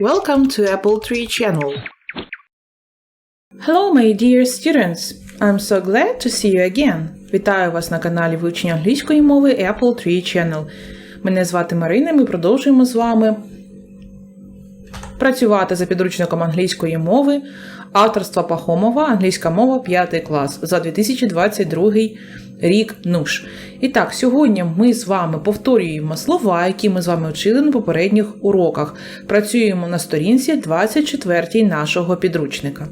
Welcome to Apple Tree Channel. Hello, my dear students. I'm so glad to see you again. Вітаю вас на каналі вивчення англійської мови Apple Tree Channel. Мене звати Марина. Ми продовжуємо з вами працювати за підручником англійської мови авторства Пахомова, англійська мова 5 клас за 2022 рік НУШ. І так, сьогодні ми з вами повторюємо слова, які ми з вами вчили на попередніх уроках. Працюємо на сторінці 24 нашого підручника.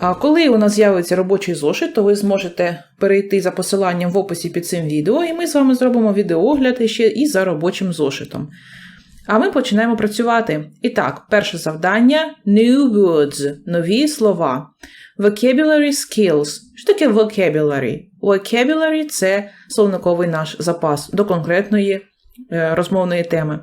А коли у нас з'явиться робочий зошит, то ви зможете перейти за посиланням в описі під цим відео, і ми з вами зробимо відеогляд ще і за робочим зошитом. А ми починаємо працювати. І так, перше завдання new words нові слова. Vocabulary skills. Що таке vocabulary? Vocabulary – це словниковий наш запас до конкретної е, розмовної теми.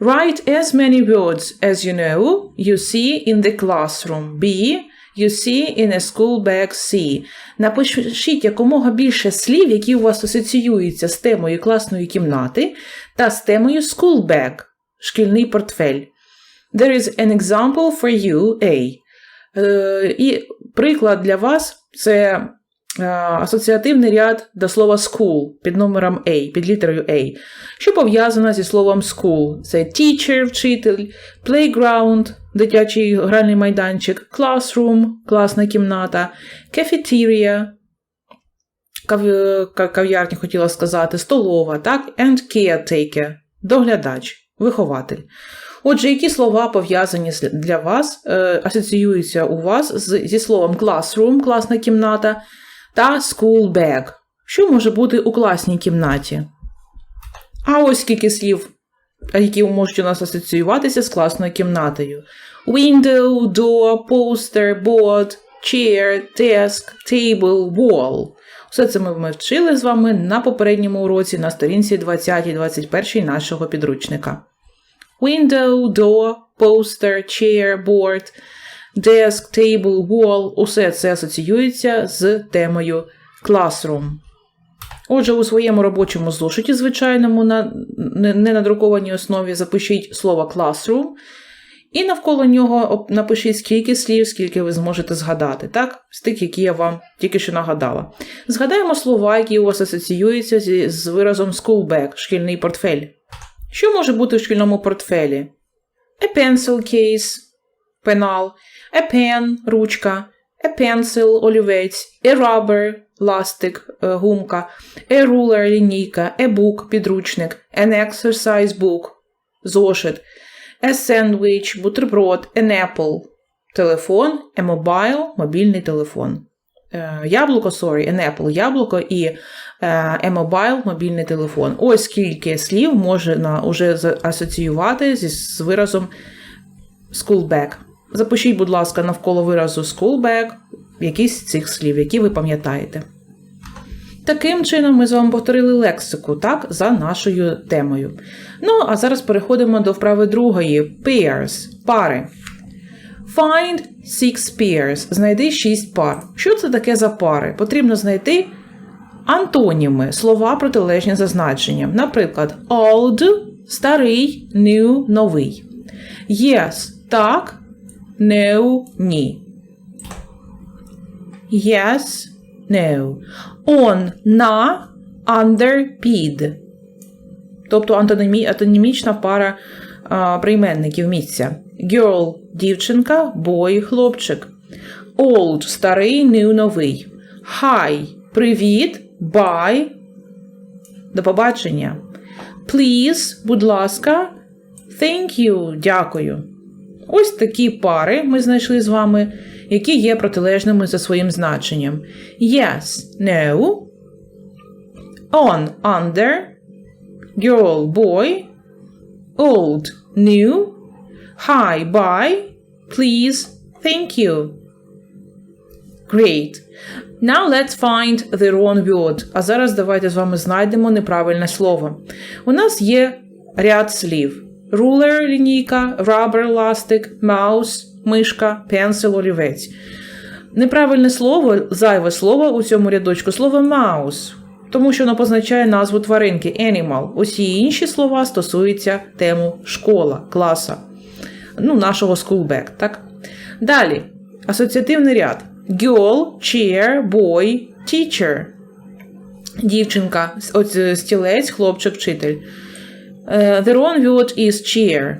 Write as many words as you know you see in the classroom. B. You see in a school bag C. Напишіть якомога більше слів, які у вас асоціюються з темою класної кімнати та з темою school bag – шкільний портфель. There is an example for you, A. Е, і приклад для вас це е, асоціативний ряд до слова school під номером A, під літерою A, що пов'язано зі словом school. Це teacher, вчитель, playground, дитячий гральний майданчик, classroom, класна кімната, cafeteria, кав- кав'ярня хотіла сказати, столова, так, and caretaker, доглядач, вихователь. Отже, які слова пов'язані для вас, е, асоціюються у вас зі словом classroom, класна кімната, та school bag, що може бути у класній кімнаті? А ось скільки слів, які можуть у нас асоціюватися з класною кімнатою: window, door, poster, board, chair, desk, table, wall. Все це ми вчили з вами на попередньому уроці на сторінці 20-21 нашого підручника. Window, door, poster, chair, board, desk, table, wall – усе це асоціюється з темою classroom. Отже, у своєму робочому зошиті, звичайному, на не не основі запишіть слово classroom, і навколо нього напишіть скільки слів, скільки ви зможете згадати, так? З тих, які я вам тільки що нагадала. Згадаємо слова, які у вас асоціюються з виразом school bag – шкільний портфель. Що може бути в шкільному портфелі? A pencil case – пенал, a pen – ручка, a pencil – олівець, a rubber – ластик, е, гумка, a ruler – лінійка, a book – підручник, an exercise book – зошит, a sandwich – бутерброд, an apple – телефон, a mobile – мобільний телефон. Е, Яблуко, sorry, an apple – яблуко і е-mobile, – мобільний телефон. Ось скільки слів можна за- асоціювати з виразом school bag. Запишіть, будь ласка, навколо виразу school bag якісь з цих слів, які ви пам'ятаєте. Таким чином, ми з вами повторили лексику, так, за нашою темою. Ну, а зараз переходимо до вправи другої pairs – пари. Find six pairs. Знайди шість пар. Що це таке за пари? Потрібно знайти антоніми, слова протилежні за значенням. Наприклад, old старий, new новий. Yes так, no ні. Yes, no. On на, under під. Тобто антонімі, антонімічна пара прийменників місця. Girl дівчинка, boy хлопчик. Old старий, new новий. Hi привіт, bye до побачення. Please, будь ласка, thank you, дякую. Ось такі пари ми знайшли з вами, які є протилежними за своїм значенням. Yes, no, on, under, girl, boy, old, new, hi, bye, please, thank you. Great. Now let's find the wrong word. А зараз давайте з вами знайдемо неправильне слово. У нас є ряд слів: ruler – лінійка, rubber – ластик, mouse – мишка, pencil – олівець. Неправильне слово, зайве слово у цьому рядочку слово mouse, тому що воно позначає назву тваринки animal. Усі інші слова стосуються тему школа, класа. ну, нашого school bag, так? Далі. Асоціативний ряд. Girl, chair, boy, teacher. Дівчинка, е, стілець, хлопчик, вчитель. Е, The wrong word is chair.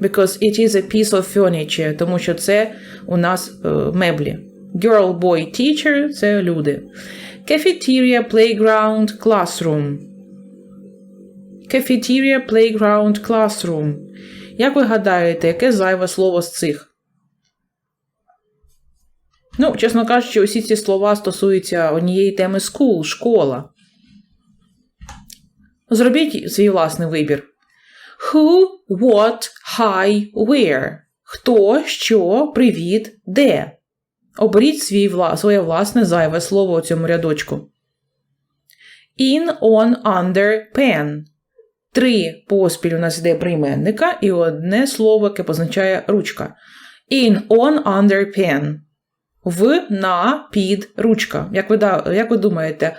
Because it is a piece of furniture, тому що це у нас е, меблі. Girl, boy, teacher це люди. Cafeteria, playground, classroom. Cafeteria, playground, classroom. Як ви гадаєте, яке зайве слово з цих? Ну, чесно кажучи, усі ці слова стосуються однієї теми school, школа. Зробіть свій власний вибір. Who, what, hi, where. Хто, що, привіт, де. Оберіть свій, своє власне зайве слово у цьому рядочку. In, on, under, pen. Три поспіль у нас йде прийменника і одне слово, яке позначає ручка. In, on, under, pen. В, на, під, ручка. Як ви, як ви думаєте,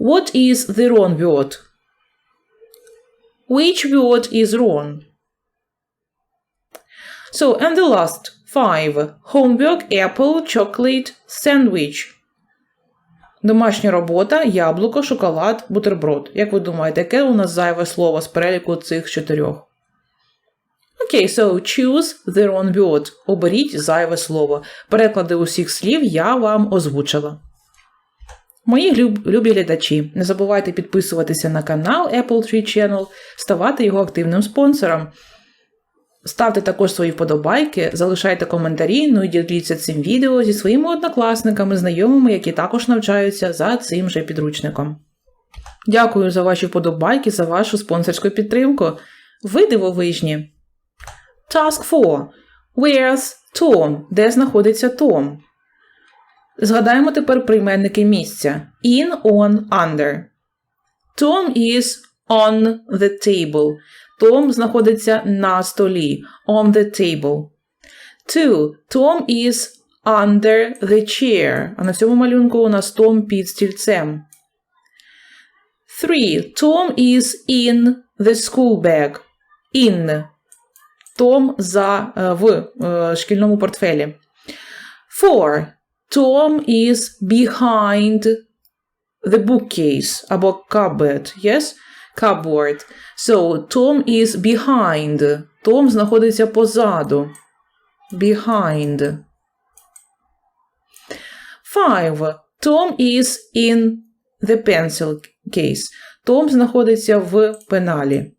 what is the wrong word? Which word is wrong? So, and the last five. Homework, apple, chocolate, sandwich. Домашня робота, яблуко, шоколад, бутерброд. Як ви думаєте, яке у нас зайве слово з переліку цих чотирьох? Окей, so choose the wrong word. Оберіть зайве слово. Переклади усіх слів я вам озвучила. Мої люб- любі глядачі, не забувайте підписуватися на канал Apple Tree Channel, ставати його активним спонсором. Ставте також свої вподобайки, залишайте коментарі, ну і діліться цим відео зі своїми однокласниками, знайомими, які також навчаються за цим же підручником. Дякую за ваші вподобайки, за вашу спонсорську підтримку. Ви дивовижні. Task 4. Where's Tom? Де знаходиться Том? Згадаємо тепер прийменники місця. In, on, under. Tom is on the table. Том знаходиться на столі. On the table. Two. Tom is under the chair. А на цьому малюнку у нас Том під стільцем. Three. Tom is in the school bag. In. Том за е, в е, шкільному портфелі. Four. Tom is behind the bookcase або cupboard. Yes? Cupboard. So, Tom is behind. Том знаходиться позаду. Behind. Five. Tom is in the pencil case. Том знаходиться в пеналі.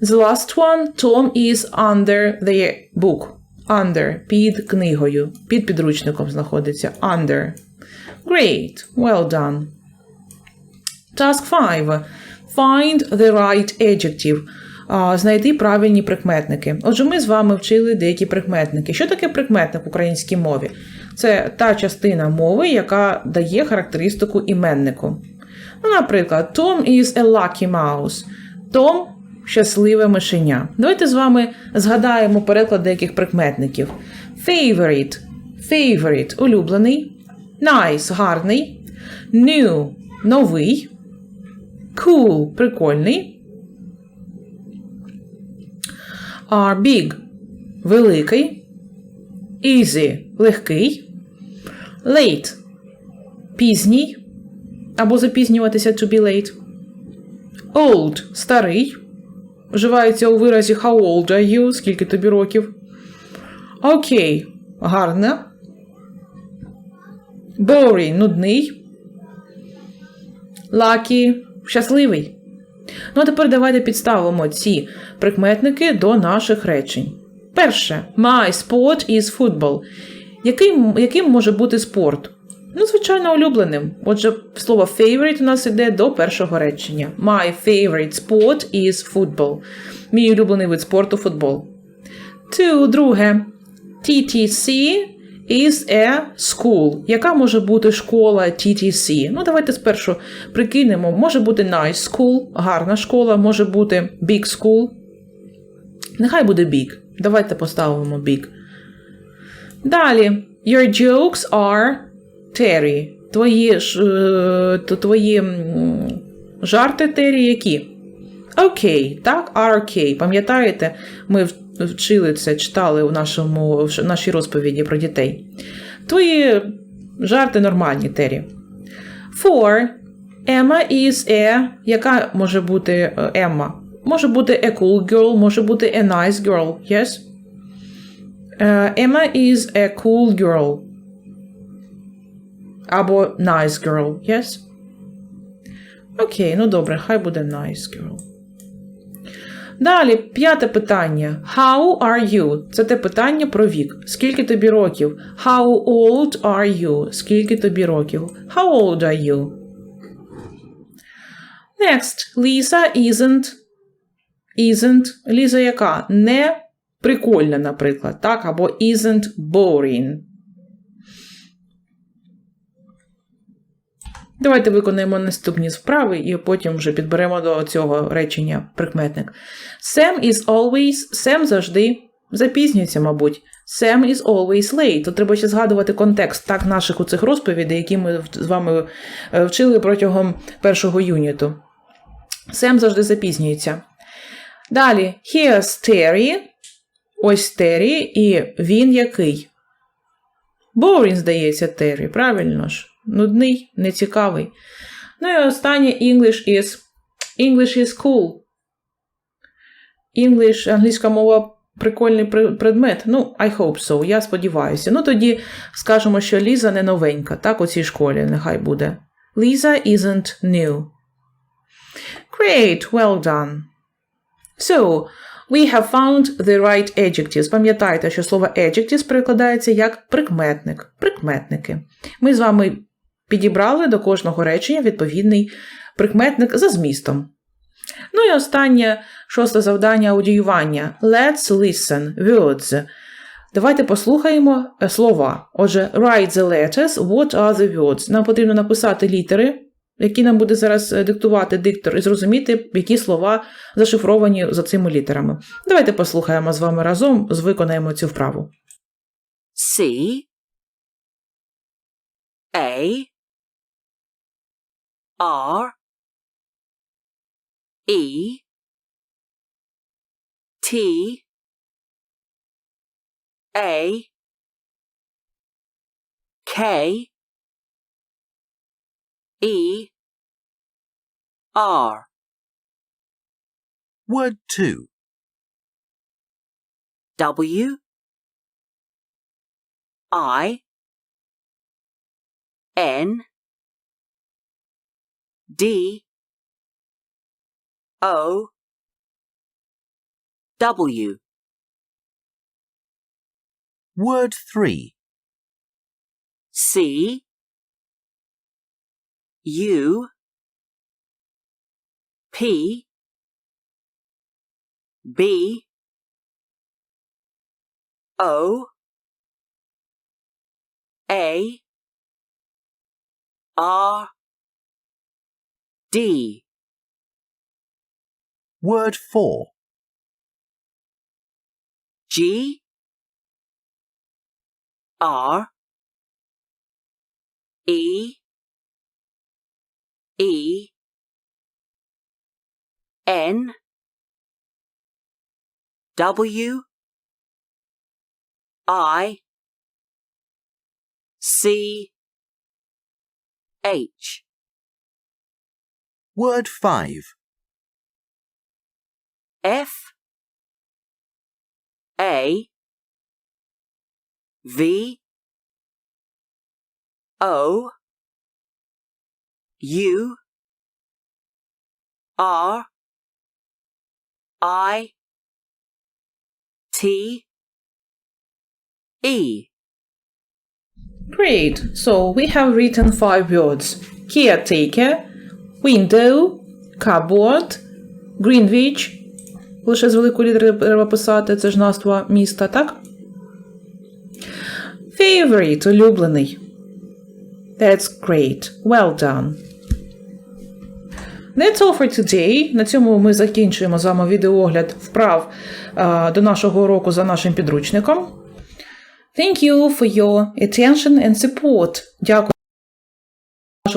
The last one, Tom is under the book. Under. Під книгою. Під підручником знаходиться. Under. Great. Well done. Task 5. Find the right adjective. Знайти правильні прикметники. Отже, ми з вами вчили деякі прикметники. Що таке прикметник в українській мові? Це та частина мови, яка дає характеристику іменнику. Ну, наприклад, Tom is a lucky mouse. Том щасливе мишеня. Давайте з вами згадаємо переклад деяких прикметників. Favorite favorite улюблений. Nice гарний. New новий. Cool прикольний. Are big великий. Easy легкий. Late пізній. Або запізнюватися to be late. Old старий. Вживається у виразі How old are you? Скільки тобі років? Окей. Гарно. Boring нудний. Lucky щасливий. Ну, а тепер давайте підставимо ці прикметники до наших речень. Перше. My sport is football. Яким, яким може бути спорт? Ну, звичайно, улюбленим. Отже, слово favorite у нас йде до першого речення. My favorite sport is football. Мій улюблений вид спорту футбол. Two. Друге. TTC is a school. Яка може бути школа TTC? Ну, давайте спершу прикинемо. Може бути nice school, гарна школа, може бути big school. Нехай буде big. Давайте поставимо big. Далі. Your jokes are Terry. Твої, е, твої жарти Террі які? окей, так, are okay. Пам'ятаєте, ми в- вчили це, читали у нашому, в нашій розповіді про дітей. Твої жарти нормальні, Террі. For Emma is a, яка може бути Емма? Може бути a cool girl, може бути a nice girl, yes? Е, Emma is a cool girl. Або nice girl, yes? Окей, ну добре, хай буде nice girl. Далі, п'яте питання. How are you? Це те питання про вік. Скільки тобі років? How old are you? Скільки тобі років? How old are you? Next. Lisa isn't. Isn't. Ліза яка? Не прикольна, наприклад, так? Або isn't boring. Давайте виконаємо наступні вправи і потім вже підберемо до цього речення прикметник. Sam is always, Sam завжди запізнюється, мабуть. Sam is always late. Тут треба ще згадувати контекст так наших у цих розповідей, які ми з вами е, вчили протягом першого юніту. Сем завжди запізнюється. Далі, here's Terry. Ось Террі, і він який? Boring, здається, Террі, правильно ж? Нудний, нецікавий. Ну і останнє English is. English is cool. English, англійська мова прикольний предмет. Ну, I hope so, я сподіваюся. Ну тоді скажемо, що Ліза не новенька, так, у цій школі нехай буде. Lisa isn't new. Great, well done. So, we have found the right adjectives. Пам'ятайте, що слово adjectives перекладається як прикметник, прикметники. Ми з вами підібрали до кожного речення відповідний прикметник за змістом. Ну і останнє шосте завдання аудіювання. Let's listen. Words. Давайте послухаємо е, слова. Отже, write the letters. What are the words? Нам потрібно написати літери, які нам буде зараз е, диктувати диктор, і зрозуміти, які слова зашифровані за цими літерами. Давайте послухаємо з вами разом, виконаємо цю вправу. C A R E T A K E R Word 2. W I N D O W Word 3. C U P B O A R D. Word 4. G. R. E. E. N. W. I. C. H Word 5. F. A. V. O. U. R. I. T. E. Great. So we have written five words. Caretaker, window, cupboard, Greenwich. Лише з великої літери треба писати, це ж назва міста, так? Favorite, улюблений. That's great. Well done. That's all for today. На цьому ми закінчуємо з вами відеоогляд вправ е, до нашого уроку за нашим підручником. Thank you for your attention and support. Дякую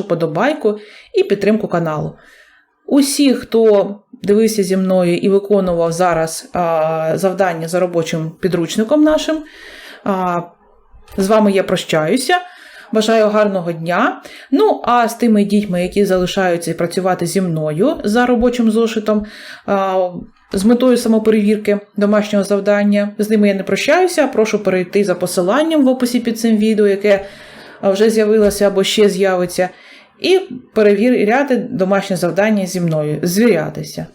вашу подобайку і підтримку каналу. Усі, хто дивився зі мною і виконував зараз а, завдання за робочим підручником нашим, а, з вами я прощаюся. Бажаю гарного дня. Ну, а з тими дітьми, які залишаються працювати зі мною за робочим зошитом, а, з метою самоперевірки домашнього завдання, з ними я не прощаюся. Прошу перейти за посиланням в описі під цим відео, яке вже з'явилося або ще з'явиться, і перевіряти домашнє завдання зі мною, звірятися.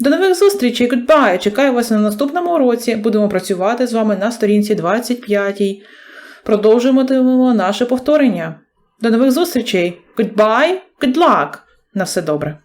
До нових зустрічей, goodbye! Чекаю вас на наступному уроці. Будемо працювати з вами на сторінці 25. Продовжуватимемо наше повторення. До нових зустрічей! Goodbye, good luck! На все добре!